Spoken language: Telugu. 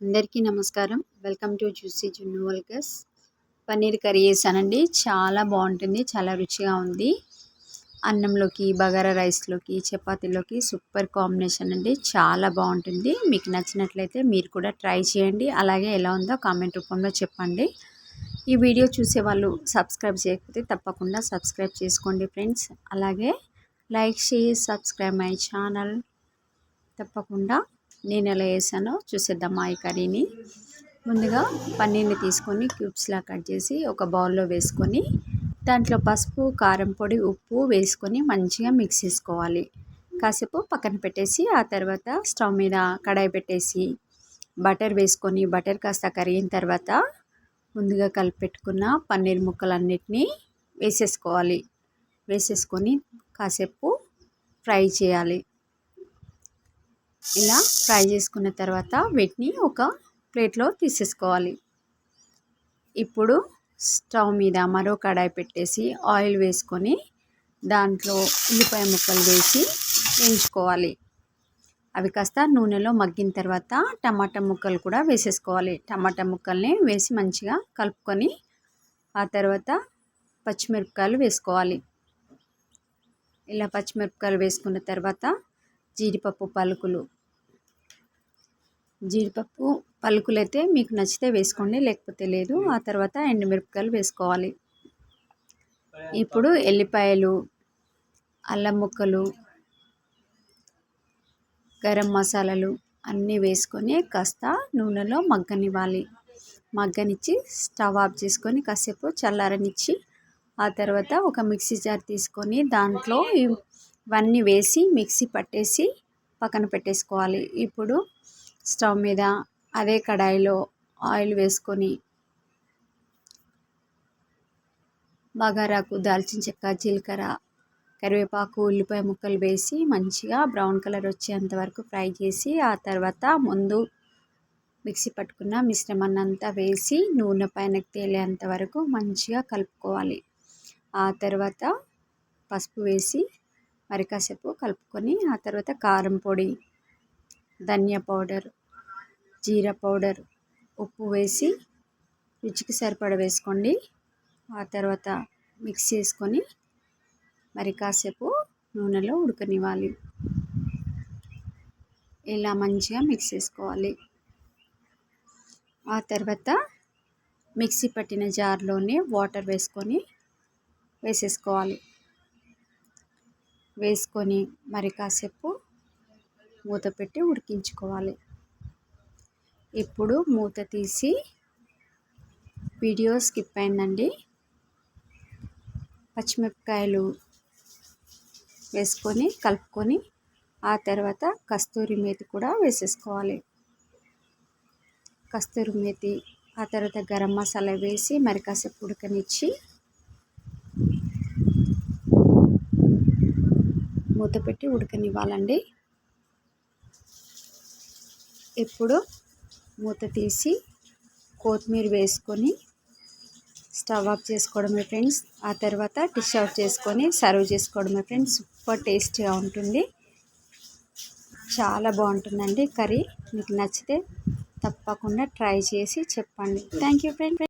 అందరికీ నమస్కారం. వెల్కమ్ టు జ్యూసీ జున్ను వల్కస్ పన్నీర్ కర్రీ చేశానండి. చాలా బాగుంటుంది చాలా రుచిగా ఉంది. అన్నంలోకి బగారా రైస్లోకి చపాతీలోకి సూపర్ కాంబినేషన్ అండి. చాలా బాగుంటుంది. మీకు నచ్చినట్లయితే మీరు కూడా ట్రై చేయండి. అలాగే ఎలా ఉందో కామెంట్ రూపంలో చెప్పండి. ఈ వీడియో చూసే వాళ్ళు సబ్స్క్రైబ్ చేయకపోతే తప్పకుండా సబ్స్క్రైబ్ చేసుకోండి ఫ్రెండ్స్. అలాగే like share subscribe my channel తప్పకుండా. నేను ఎలా వేసానో చూసేద్దాం ఈ కర్రీని. ముందుగా పన్నీర్ని తీసుకొని క్యూబ్స్లా కట్ చేసి ఒక బౌల్లో వేసుకొని దాంట్లో పసుపు కారం పొడి ఉప్పు వేసుకొని మంచిగా మిక్స్ చేసుకోవాలి. కాసేపు పక్కన పెట్టేసి ఆ తర్వాత స్టవ్ మీద కడాయి పెట్టేసి బటర్ వేసుకొని బటర్ కాస్త కరిగిన తర్వాత ముందుగా కలిపి పెట్టుకున్న పన్నీర్ ముక్కలన్నిటినీ వేసేసుకోవాలి. వేసేసుకొని కాసేపు ఫ్రై చేయాలి. ఇలా ఫ్రై చేసుకున్న తర్వాత వీటిని ఒక ప్లేట్లో తీసేసుకోవాలి. ఇప్పుడు స్టవ్ మీద మరో కడాయి పెట్టేసి ఆయిల్ వేసుకొని దాంట్లో ఉల్లిపాయ ముక్కలు వేసి వేయించుకోవాలి. అవి కాస్త నూనెలో మగ్గిన తర్వాత టమాటా ముక్కలు కూడా వేసేసుకోవాలి. టమాటా ముక్కల్ని వేసి మంచిగా కలుపుకొని ఆ తర్వాత పచ్చిమిరపకాయలు వేసుకోవాలి. ఇలా పచ్చిమిరపకాయలు వేసుకున్న తర్వాత జీడిపప్పు పలుకులు జీడిపప్పు పలుకులు అయితే మీకు నచ్చితే వేసుకోండి లేకపోతే లేదు. ఆ తర్వాత ఎండుమిరపకాయలు వేసుకోవాలి. ఇప్పుడు ఎల్లిపాయలు అల్లం ముక్కలు గరం మసాలాలు అన్నీ వేసుకొని కాస్త నూనెలో మగ్గనివ్వాలి. మగ్గనిచ్చి స్టవ్ ఆఫ్ చేసుకొని కాసేపు చల్లారనిచ్చి ఆ తర్వాత ఒక మిక్సీ జార్ తీసుకొని దాంట్లో ఇవన్నీ వేసి మిక్సీ పట్టేసి పక్కన పెట్టేసుకోవాలి. ఇప్పుడు స్టవ్ మీద అదే కడాయిలో ఆయిల్ వేసుకొని బగారాకు దాల్చిన చెక్క జీలకర్ర కరివేపాకు ఉల్లిపాయ ముక్కలు వేసి మంచిగా బ్రౌన్ కలర్ వచ్చేంత వరకు ఫ్రై చేసి ఆ తర్వాత ముందు మిక్సీ పట్టుకున్న మిశ్రమాన్ని అంతా వేసి నూనె పైన తేలేంత వరకు మంచిగా కలుపుకోవాలి. ఆ తర్వాత పసుపు వేసి మరి కాసేపు కలుపుకొని ఆ తర్వాత కారం పొడి ధనియా పౌడర్ జీరా పౌడర్ ఉప్పు వేసి రుచికి సరిపడ వేసుకోండి. ఆ తర్వాత మిక్స్ చేసుకొని మరి కాసేపు నూనెలో ఉడకనివ్వాలి. ఇలా మంచిగా మిక్స్ చేసుకోవాలి. ఆ తర్వాత మిక్సీ పట్టిన జార్లోనే వాటర్ వేసుకొని వేసేసుకోవాలి. వేసుకొని మరి కాసేపు మూత పెట్టి ఉడికించుకోవాలి. ఇప్పుడు మూత తీసి వీడియో స్కిప్ అయిందండి. పచ్చిమిరపకాయలు వేసుకొని కలుపుకొని ఆ తర్వాత కస్తూరి మేతి కూడా వేసేసుకోవాలి. కస్తూరి మేతి ఆ తర్వాత గరం మసాలా వేసి మరి కాసేపు ఉడకనిచ్చి మూత పెట్టి ఉడకనివ్వాలండి. ఇప్పుడు మూత తీసి కొత్తిమీర వేసుకొని స్టవ్ ఆఫ్ చేసుకోవడమే ఫ్రెండ్స్. ఆ తర్వాత డిష్ అవుట్ చేసుకొని సర్వ్ చేసుకోవడమే ఫ్రెండ్స్. సూపర్ టేస్టీగా ఉంటుంది. చాలా బాగుంటుందండి కర్రీ. మీకు నచ్చితే తప్పకుండా ట్రై చేసి చెప్పండి. Thank you friend